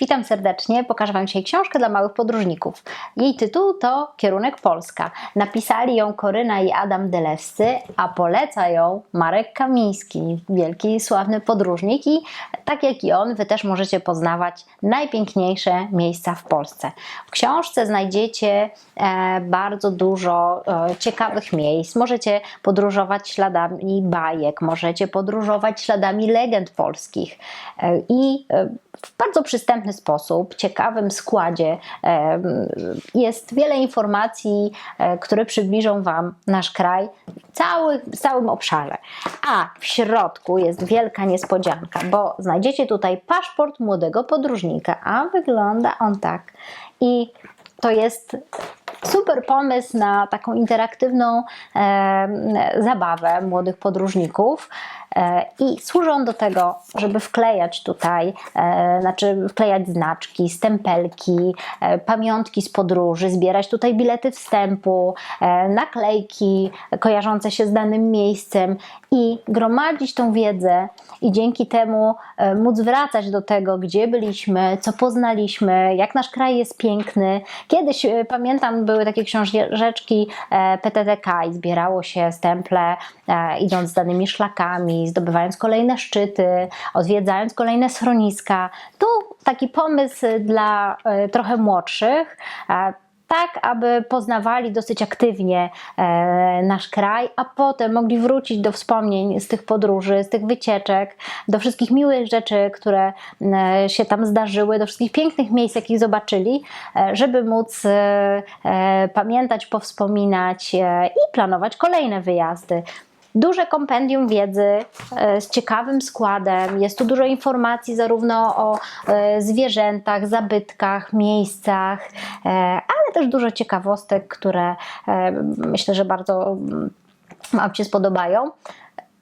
Witam serdecznie. Pokażę Wam dzisiaj książkę dla małych podróżników. Jej tytuł to Kierunek Polska. Napisali ją Koryna i Adam Delewscy, a poleca ją Marek Kamiński, wielki sławny podróżnik i tak jak i on, Wy też możecie poznawać najpiękniejsze miejsca w Polsce. W książce znajdziecie e, bardzo dużo e, ciekawych miejsc. Możecie podróżować śladami bajek, możecie podróżować śladami legend polskich e, i w bardzo przystępny sposób, ciekawym składzie jest wiele informacji, e, które przybliżą Wam nasz kraj w, cały, w całym obszarze. A w środku jest wielka niespodzianka, bo znajdziecie tutaj paszport młodego podróżnika, a wygląda on tak. I to jest super pomysł na taką interaktywną e, zabawę młodych podróżników. E, I służą do tego, żeby wklejać tutaj, e, znaczy wklejać znaczki, stempelki, pamiątki z podróży, zbierać tutaj bilety wstępu, naklejki kojarzące się z danym miejscem i gromadzić tą wiedzę i dzięki temu móc wracać do tego, gdzie byliśmy, co poznaliśmy, jak nasz kraj jest piękny. Kiedyś pamiętam, były takie książeczki e, PTTK i zbierało się stemple, e, idąc z danymi szlakami, zdobywając kolejne szczyty, odwiedzając kolejne schroniska. Tu taki pomysł dla e, trochę młodszych. Tak, aby poznawali dosyć aktywnie e, nasz kraj, a potem mogli wrócić do wspomnień z tych podróży, z tych wycieczek, do wszystkich miłych rzeczy, które e, się tam zdarzyły, do wszystkich pięknych miejsc, jakich zobaczyli, e, żeby móc pamiętać, powspominać i planować kolejne wyjazdy. Duże kompendium wiedzy e, z ciekawym składem. Jest tu dużo informacji zarówno o e, zwierzętach, zabytkach, miejscach, e, ale też dużo ciekawostek, które myślę, że bardzo mm, Wam się spodobają.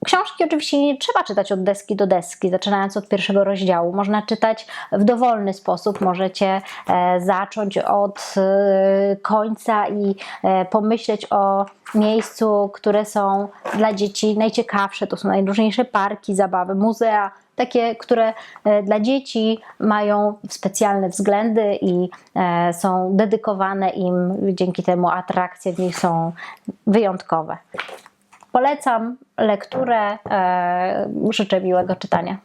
Książki oczywiście nie trzeba czytać od deski do deski, zaczynając od pierwszego rozdziału. Można czytać w dowolny sposób. Możecie e, zacząć od e, końca i e, pomyśleć o miejscu, które są dla dzieci najciekawsze. To są najróżniejsze parki, zabawy, muzea, takie, które dla dzieci mają specjalne względy i są dedykowane im, dzięki temu atrakcje w nich są wyjątkowe. Polecam lekturę, e, życzę miłego czytania.